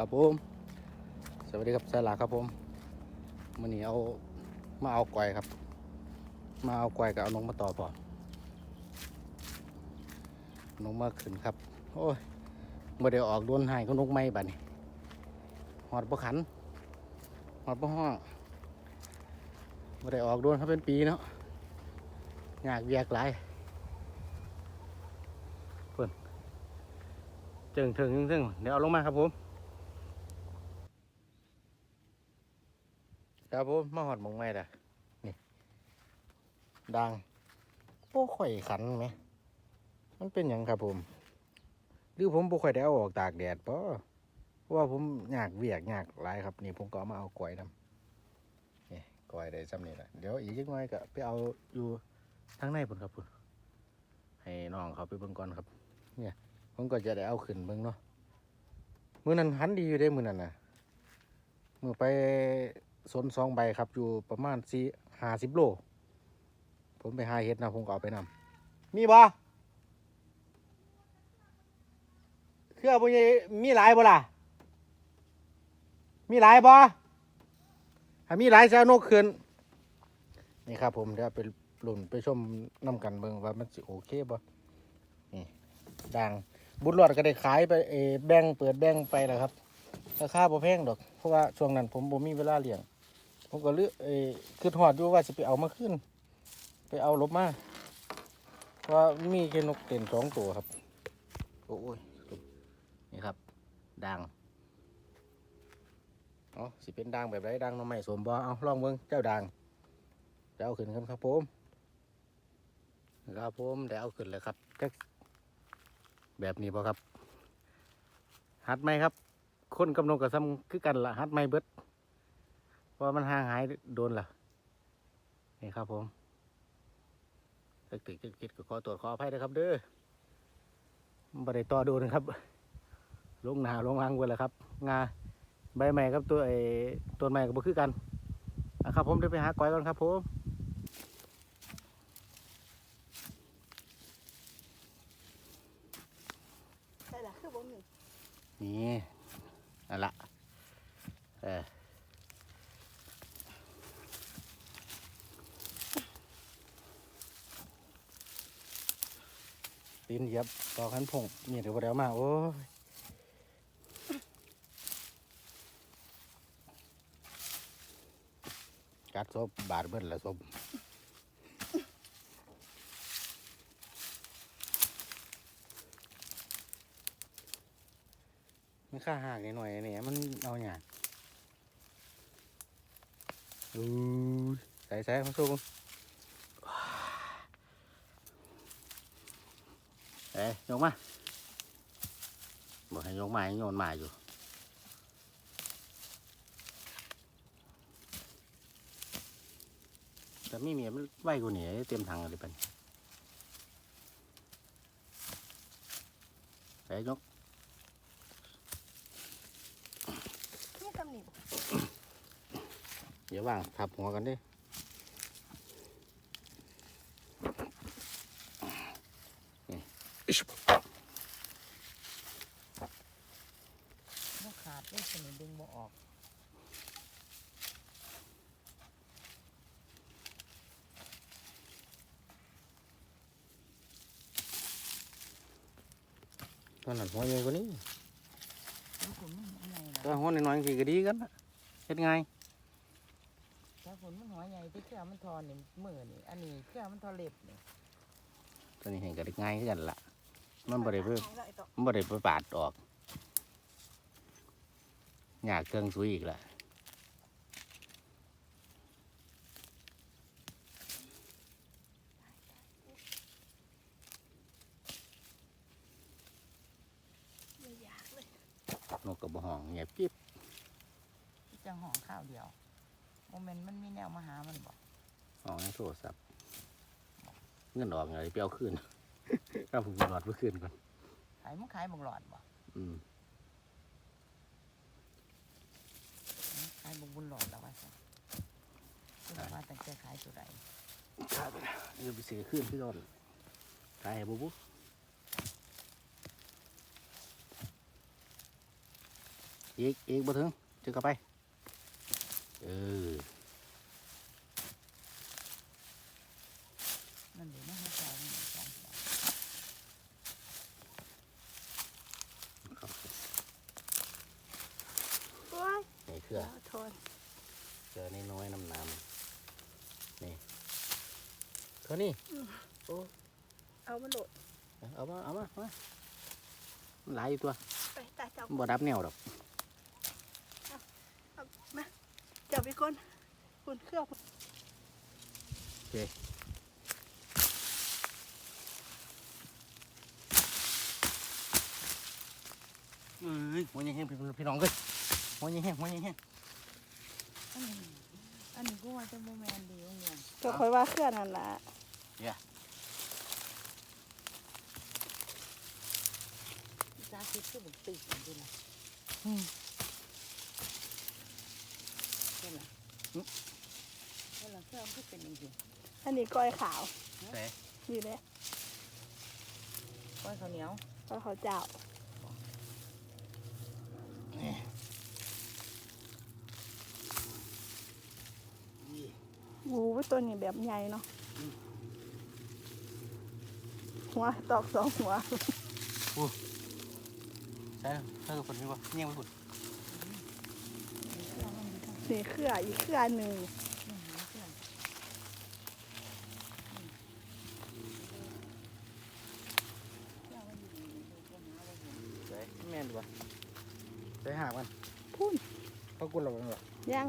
ครับผม สวัสดีครับสายหลาครับผมมันนี้เอามาเอากล้วยครับ มาเอากล้วยกับเอานงมาต่อพอนงมาขึ้นครับ โอ้ยบ่ได้ออกโดนหายก็นกไม้บัดนี้หอดบ่ขันหอดบ่ห้องบ่ได้ออกโดนเขาเป็นปีเนาะยากเวียกหลายเพิ่นเจิงถึงถึงถึงเดี๋ยวเอาลงมาครับผม ครับผมมาหอดมองไม่ด่ะนี่ ดังโป้ข่อยขันไหม มันเป็นอย่างครับผม หรือผมโป้ข่อยได้เอาออกตากแดดปะเพราะว่าผมอยากเวียกอยากหลายครับ นี่ผมก็มาเอากล้วยนำนี่กล้วยได้ซ้ำนี่แหละเดี๋ยวอีกจักหน่อยก็ไปเอาอยู่ทางในพุ่นครับพุ่นให้น้องเขาไปเบิ่งก่อนครับ เนี่ย ผมก็จะได้เอาขึ้นเบิ่งเนาะมือนั้นหันดีอยู่ได้มือนั้นนะมือไป สนสองใบครับ อยู่ประมาณสี่ห้าสิบโล ผมไปหาเห็ดนะผมก็เอาไปนำมีบ่เครือบ่ใหญ่มีหลายบ่ล่ะ มีหลายบ่ถ้ามีหลายจะเอานกขึ้นนี่ครับ ผมเดี๋ยวไปหลุ่นไปชมน้ำกันเบิ่งว่ามันสิโอเคบ่นี่ดังบุญรอดก็ได้ขายไปเอแบ่งเปิดแบ่งไปแล้วครับราคาบ่แพงดอก เพราะว่าช่วงนั้นผมบ่มีเวลาเลี้ยง ผมก็เลือกเออคือหอดอยู่ว่าจะไปเอามาขึ้น ไปเอาลบมาเพราะว่ามีแค่นกเต็นสองตัวครับ โอ้ยนี่ครับดังเอสิเป็นดังแบบไรดังน้องใหม่สวมบอเอาลองเบิ้งเจ้าดังเดี๋ยวเอาขึ้นกันครับผมครับผมเดี๋ยวเอาขึ้นเลยครับจักแบบนี้บ่ครับ หัดไหมครับ คนกำนงกับซ้ำคือกันละหัดไหมเบิด เพราะมันห่างหายโดนล่ะ นี่ครับผมตึกตึกตึกจิตก็ขอตรวจขออภัยนะครับ เด้อบ่ได้ต่อโดนครับ ลงหนาลงหลังเวละครับ งาใบใหม่กับตัวไอ้ต้นใหม่ก็บ่คือกันนะครับ ผมเดี๋ยวไปหาก้อยก่อนครับผมใช่ละคือบ่มีนี่นั่นละเออ ตีนเหยียบต่อขันผงนี่เดี๋ยวบ่ได้เอามาโอ้ยกัดศพบาดเบิ้ลละศพมันค่าหากนิดหน่อยเนี่ยมันเอาอย่างอู้ใส่ใส่มาสู้กัน เอ้ยยกมาบอกให้ยกมาให้โยนมาอยู่แต่มีเมียมันไหวกูเหนียเต็มถังเลยเป็นไปยกนี่ตำหนิบ่เดี๋ยวว่างทับหัวกันดินี่อิ๊ช บ่ขาดได้สนิทดึงบ่ออกตัวนั้นหัวใหญ่กว่านี้แล้วฝนมันหัวใหญ่แต่ล่ะหัวน้อยๆคือก็ดีกันนะเฮ็ดไงายถ้าฝนมันหัวใหญ่ที่เครือมันทอนนี่มือนี่อันนี้เครือมันทอเล็บนี่ตัวนี้เห็นก็ได้ง่ายคือกันละ มันบ่ได้เพิ่มหายแล้วไอ้ต่อมันบ่ได้ไปปาดออกอยากเครื่องสุยอีกละไม่อยากเลยนกกระบห้องเงียบกิ๊บจังห้องข้าวเดียวโมเมนต์มันมีแนวมาหามันบ่ห้องในโทรศัพท์เงินออกไงไปเอาคืน เอาผมหลอดเมื่อคืนก่อนขายมันขายบักหลอดบ่อืมขายบักบุญหลอดแล้วว่าซั่นคือว่าตั้งแต่ขายตัวใดครับเดี๋ยวไปเสียคืนพี่ก่อนขายให้บุบุอีกอีกบ่ถึงจึงกลับไป เออ นั่นเดี๋ยวนะให้สองสองสอง ครับ โอ้ย นี่เครือ ขอโทษ เครือนี่น้อยน้ำน้ำนี่เครือนี่โอ้ เอามาโหลด เอามาเอามาเอามามันหลายอยู่ตัวไปตาจับมันบ่ดับแนวดอกมาจับอีกคนคุณเครื่องเอ้ยหัวยังแห้งพี่พี่น้องเอ้ยหัวยังแห้งหัวยังแห้งอันนี้อันนี้กูว่าจะโมแมนดีวงเงินก็คอยว่าเครื่องนั่นละซา คิดคือบุกตึกอย่างนี้ละอืมใช่ไหมเวลาเครื่องก็เป็นอย่างนี้อันนี้ก้อยขาวแต่นี่แหละก้อยข้าวเหนียวก้อยขาวเจ้านี่งูไว้ตัวนี้แบบใหญ่เนาะหัวตอกสองหัวใช่ถ้าเกิดคนนี้ว่าเงี้ยไม่ผุดนี่เครืออีกเครือหนึ่งใช่แม่นดีกว่าใช่หามันพุ่นเขากุนเราบ้างหรอยัง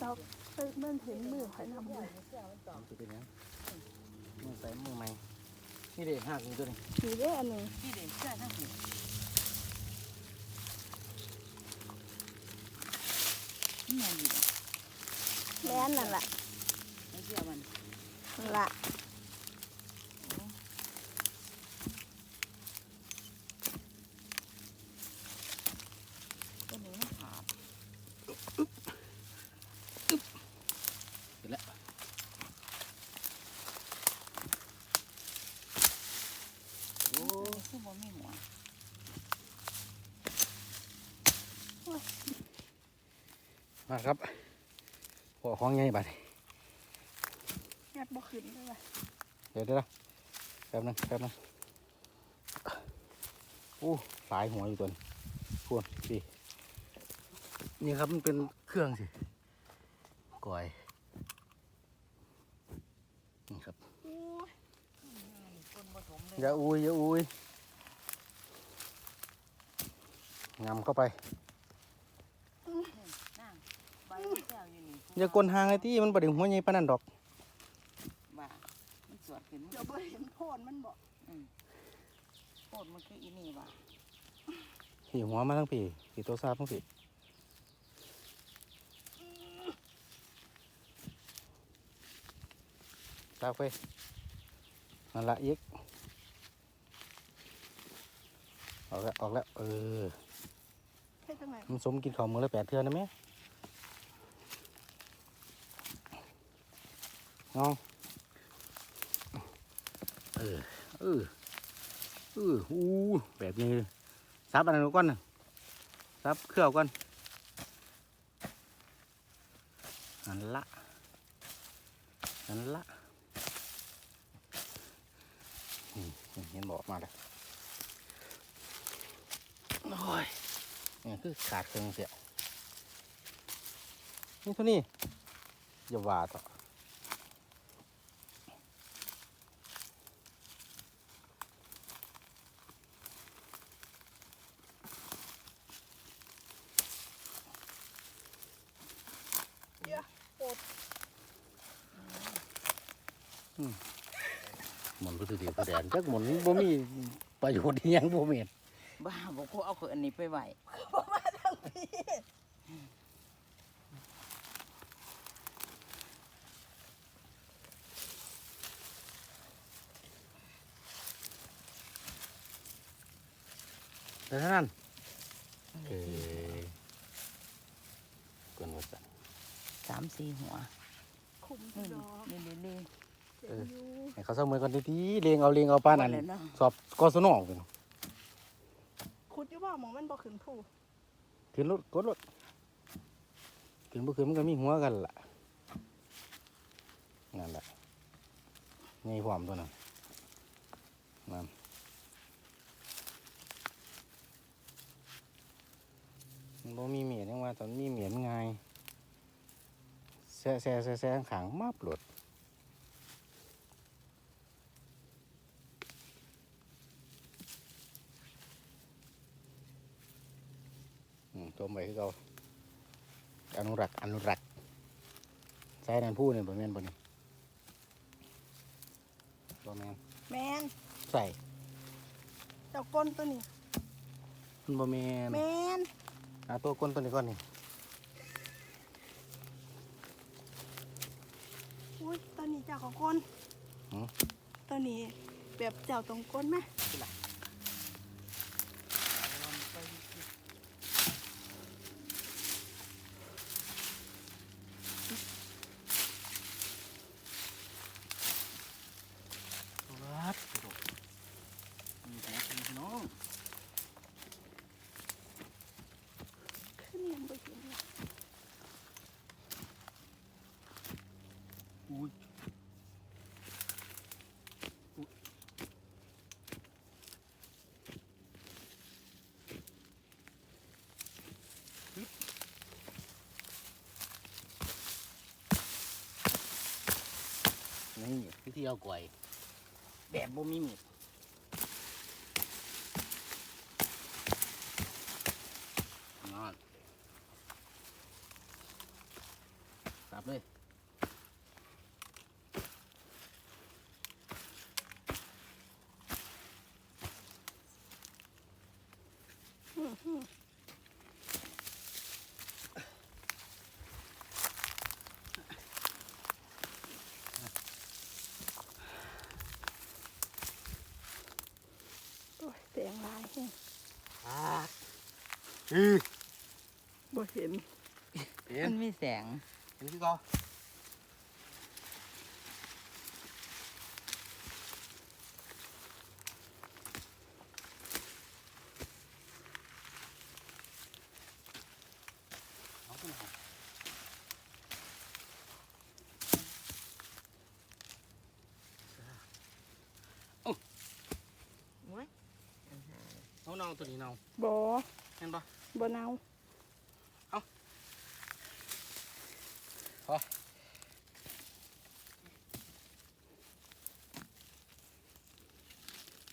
เราเอ้ยมันเห็นมือข่อยนำเลยมันจะเป็นยังมือใส่มือใหม่ นี่เด็กหักอยู่ตัวนี้นี่เด้ออันหนึ่งที่เด็กเชื่อทั้งหมดนี่ยังอยู่แม่นนั่นแหละไม่เชื่อมันนั่นละ ก็หนูไม่ขาด เห็นแล้วโอ้ คือบ่มีหัว มาครับหัว ของใหญ่บัดนี้แงบบ่ขึ้นเลยว่ะเดี๋ยวเดี๋ยวแป๊บนึงแป๊บนึงโอ้หลายหัวอยู่ตัวนี้พวนพี่นี่ครับมันเป็นเครื่องสิก่อยนี่ครับโอ้ยคนผสมเลยอย่าอุ้ยอย่าอุ้ยงำเข้าไปนั่งใบแก้วอยู่นี่ อย่ากลนหางไอ้ที่มันบไดหัวใหญ่ปานนั้นดอกว่ามันสวดขึ้นเดี๋ยวบ่เห็นโพนมันบอกโคตรมันคืออีนี่ว่ะผีหัวมาทั้งผีผีตัวซาบทั้งผีซาบไปนั่นละอีกออกแล้วออกแล้วเออให้จังไหนมันสมกินข้าวมือละแปดเทือนนะแม่ งองเออเออเอออู้แบบนี้ซับอันนั้นก่อนนะซับเครื่องก่อนนั่นละนั่นละเห็นบอกมาเลยโอ้ยนี่คือขาดเครื่องเสียนี่เท่านี้อย่าว่าต่อ เดี๋ยวโอด หมุนก็ถือดีกระแดนจักหมุนบ่มีประโยชน์อิหยังบ่เม็นบ้าบอกกูเอาคืออันนี้ไปไหวบ่มาทางพี่แต่เท่านั้นเออเกินว่าสั่นสามสี่หัวคุ้มนี่ดอกนี่นี่นี่ เจ็บอยู่ให้เขาเสมอกันดีๆเลี้ยงเอาเลี้ยงเอาป้านนั้นเลยเนาะสอบกศนพุ่นขุดอยู่อยู่บ่หมองมันบ่ขึ้นผู้ขึ้นรถกดรถขึ้นบ่ขึ้นมันก็มีหัวกันล่ะนั่นแหละนี่ความตัวนั้นนั่นมันบ่มีเมียดยังว่าตอนมีเมียดมันง่ายแซ่แซ่แซ่แซ่ขางมาปลด ตัวใหม่คือเขาอนุรักษ์อนุรักษ์ใส่นั่นพูดเนี่ยบ่แม่นบ่นี่บ่แม่นแมนใส่เจ้าก้นตัวนี้มันบ่แม่นแมนหาตัวก้นตัวนี้ก่อนนี่อุ้ยตัวนี้เจ้าของก้นตัวนี้แบบเจ้าตรงก้นไหม วัดมีแผลเป็นพี่น้อง ขึ้นเนียนไปเห็นเลย อุ้ย ที่เอากล้วยแบบบ่มีมีดนอนสับเลย อื้อหือ โอ้ยแสงลายแห้งอือบ่เห็น เห็นมันมีแสงเห็นคือเขาเอาขึ้นมา โอ้ย เอาเนาตัวนี้เนาบ่เห็นปะบ่เนา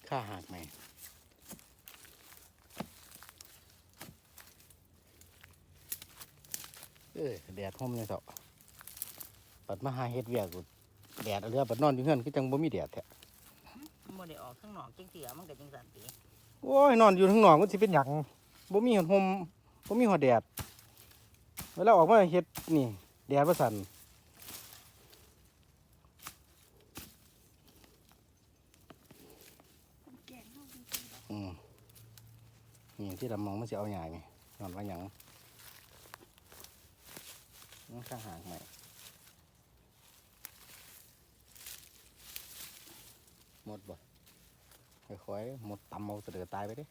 ข้าหักไหมเออแดดห่มเนี่ยเถอะปัดมาหาเฮ็ดเวียกกูแดดเอาเรือปัดนอนอยู่เฮือนคือจังบ่มีแดดแท้มันบ่ได้ออกข้างนอกจังเสียมันก็จังสันติ โอ้ยนอนอยู่ข้างนอกมันสิเป็นหยังบ่มีหดหมบ่มีหอดแดดเวลาออกมาเฮ็ดนี่แดดบ่สั่นแกงเฮาดีอืมนี่ที่ดำมองมันสิเอาใหยังไงนอนว่าหยังมันข้างหางใหม่หมดบ่ ค่อยๆหมดตำเอาเสดอตายไปดิ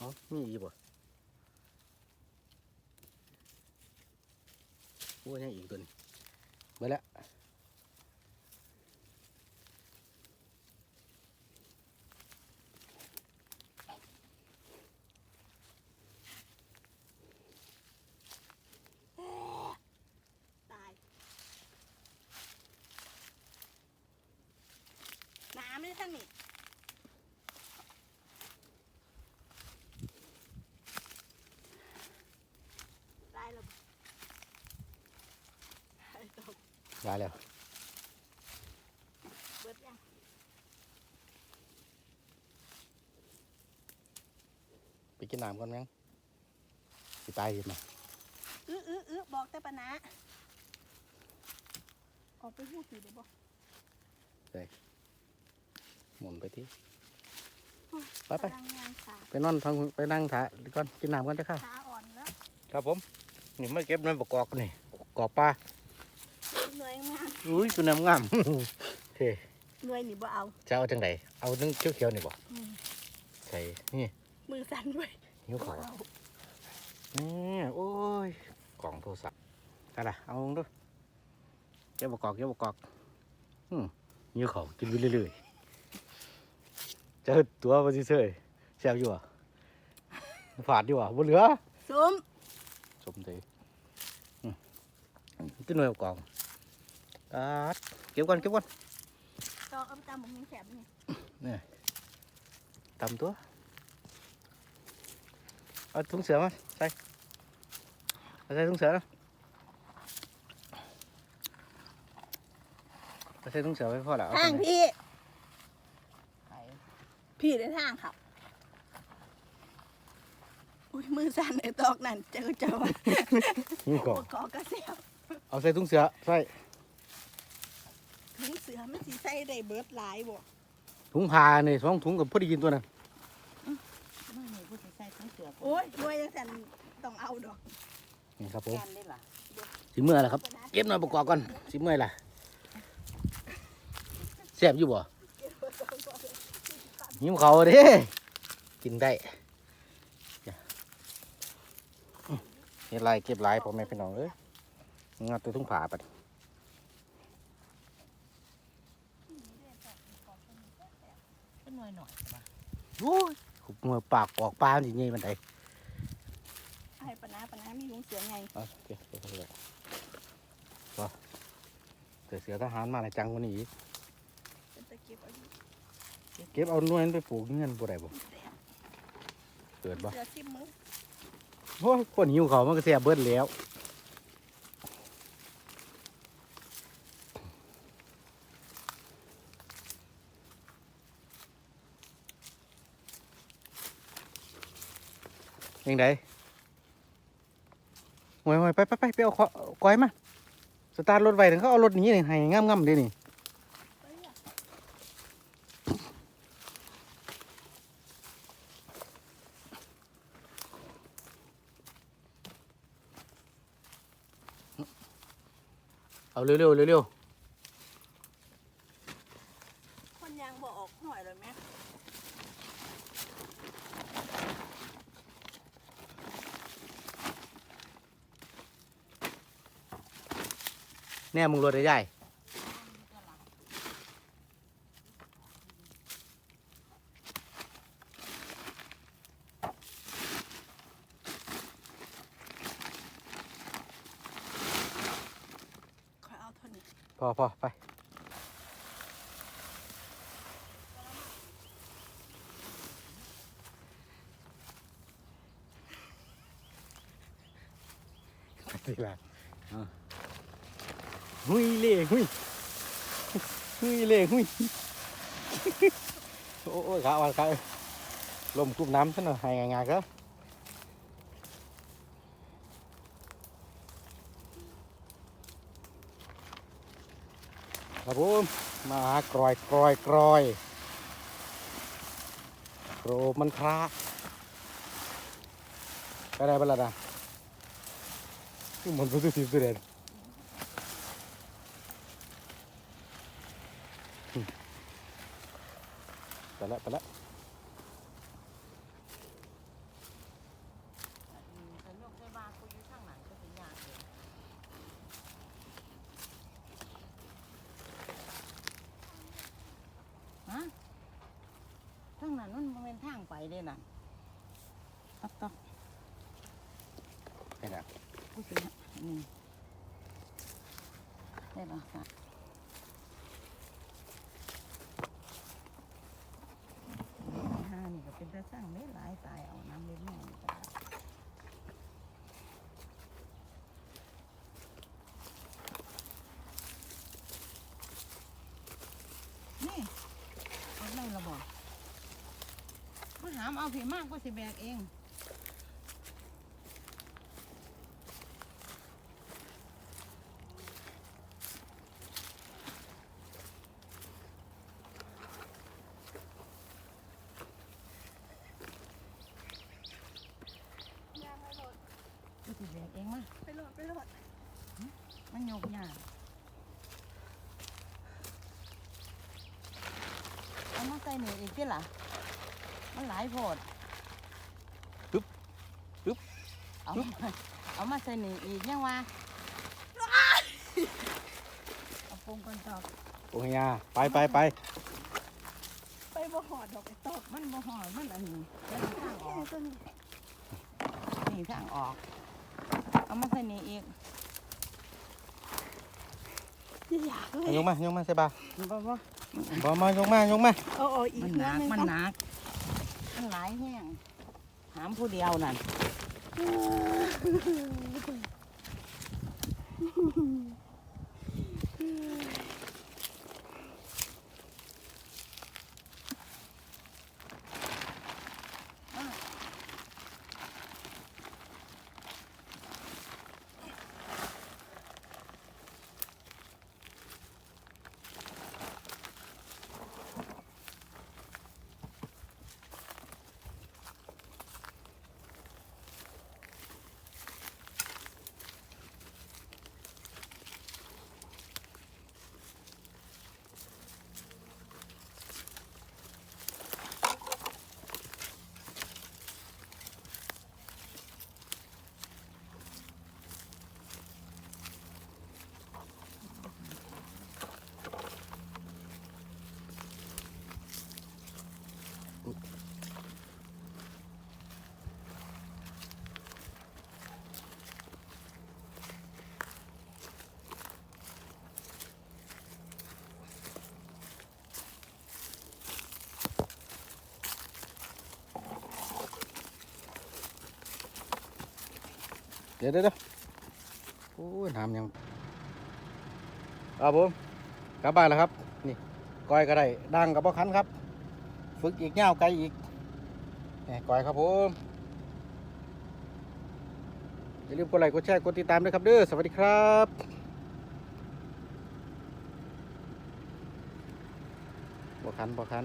อ๋อมีอีกบ่โอ้ยยังอีกตัวนี้ไปแล้ว ตายน้ำนี่ท่านนี่ได้แล้วบ่ได้ตก ได้แล้ว เบิดยัง ไป กินน้ำก่อนมั้งสิตายสิมาอื้ออื้ออื้อบอกแต่ปะนะออกไปพูดสิเดี๋ยวบอกหมุนไปที่ไปไปพลังงานขาไปนอนทางไปนั่งถ่ายก่อนกินน้ำก่อนจ้ะค่ะขาอ่อนแล้วครับผม นี่มาเก็บน้ำประกอบนี่กอบปลาหน่วยงานอุ้ยตัวน้ำงามเท่หน่วยนี่บ่เอาจะเอาจังไดเอานึ่งเขียวๆนี่บ่อืมใส่นี่ มือสั่นด้วยหิวเขาวบ่เอานี่โอ้ยกล่องโทรศัพท์อะไรเอาลงดูเก็บประกอบเก็บประกอบอืมหิวเขาวกินไปเรื่อยๆเจะตัวมาสิเฉยแซ่บอยู่อะฝาดอยู่อะบนเหลือซุ้มสมใจอืมตัวหน่วยประกอบอ่าเก็บก่อนเก็บก่อนตอกเอาไปตามหมกยังแสบนี่ตำตัว เอาถุงเสือมาใส่เอาใส่ถุงเสือนะเอาใส่ถุงเสือไว้พอแล้วเอาทางไปพี่ไข่พี่ได้ทางครับ อุ้ยมือสั่นไอ้ตอกนั่นเจอเจ้านี่ก่ออุนปกรณ์กระเสียบเอาใส่ถุงเสือใส่ถุงเสือมันสิใส่ได้เบิดหลายบ่ถุงผ้านี่สองถุงกับพอดีกินตัวนั้นไม่มีผู้ใส่ ทั้งเสือโอ้ยหน่วยยังสั่นต้องเอาดอกนี่ครับผมแกนได้ล่ะสิเมื่อยแล้วครับเก็บหน่อยประกอบก่อนสิเมื่อยล่ะแซ่บอยู่บ่หิวเขาวเด้กินได้อืมเฮ็ดไรเก็บไรพ่อแม่พี่น้องเอ้ยงัดตัวถุงผ้าไปก็หน่วยหน่อยป่ะ โอ้ยขุบมือปากออกปลาสิเงี้ยมันไดให้ปะนะปะนะมีถุงเสือไงเอาโอเคเดี๋ยวเลยก็เสือเสือทหารมาในจังกวันนี้อีกเป็นตะเก็บเอาอยู่เก็บเอาหน่วยนั้นไปปลูกเงินบ่ได้บ่เกิดบ่เสือซิมมือโอ้ยคนหิวเขาวมันก็เสียเบิดแล้ว ยังไงหวยหวยไปไปไปไปเอาขอก้อยมาสตาร์ทรถไว้ถึงเขาเอารถนี้นี่ให้งามๆเด้นี่เอ้ยอะเอาเร็วๆเร็วคนยางบ่ออกหน่อยเลยไหม ๆแน่มึงรถได้ใหญ่คอยเอาเท่านี้พอพอไปสิล่ะอะ หุยเล่หุยหุยเล่หุยโอ้โอ้ยขาอ่อนขาลมกลุ่มน้ำซะหน่อยให้งายๆครับครับผมมากรอยกรอยกรอยโรมันคราไปได้บ้างล่ะนะมันเป็นสิ่สุดเด่น ไปแล้วไปแล้วฉันยกได้บ้ากูอยู่ข้างหลังก็ถึงยากเลยฮะทางนั้นมันบ่เป็นทางไปเด้น่ะตับตับไปแล้วกูสินี่ได้ปะค่ะห้า สร้างได้หลายตายเอาน้ำเล็ดแม่นี่ก็ได้นี่เอาได้ระบอกมาหามเอาผีมากก็สิแบกเอง มันยกยากเอามาใส่หนีอีกที่ล่ะ มันหลายโพด ปึ๊บปึ๊บ เอามาเอามาใส่หนีอีกยังวะเอาปรุงก่อนตอกโอ้ยยาไปไปไปไปบ่หอดดอกไอ้ตอกมันบ่หอดมันอันนี้แล้วทางออกตัวนี้นี่ทางออก เอามาใส่หนีอีกอย่าอยากเลเอายยกมายกมาใส่บาบ่บ่บอมายกมายกมาเอาเอาอีกมันหเนื้อนักหนึงมันก่อนหนักมันหลายแห้งหามผู้เดียวนั่น Mm-hmm. เดี๋ยวเดี๋ยวเดี๋ยโอ้ยน้ำยังครับผมกลับบ้านแล้วครับ นี่ก้อยก็ได้ดังกับพ่อคันครับ ฝึกอีกเงาวไกลอีกนี่ก้อยครับผมอย่าลืมกดไลค์กดแชร์กดติดตามด้วยครับเด้อสวัสดีครับบ่คันบ่คัน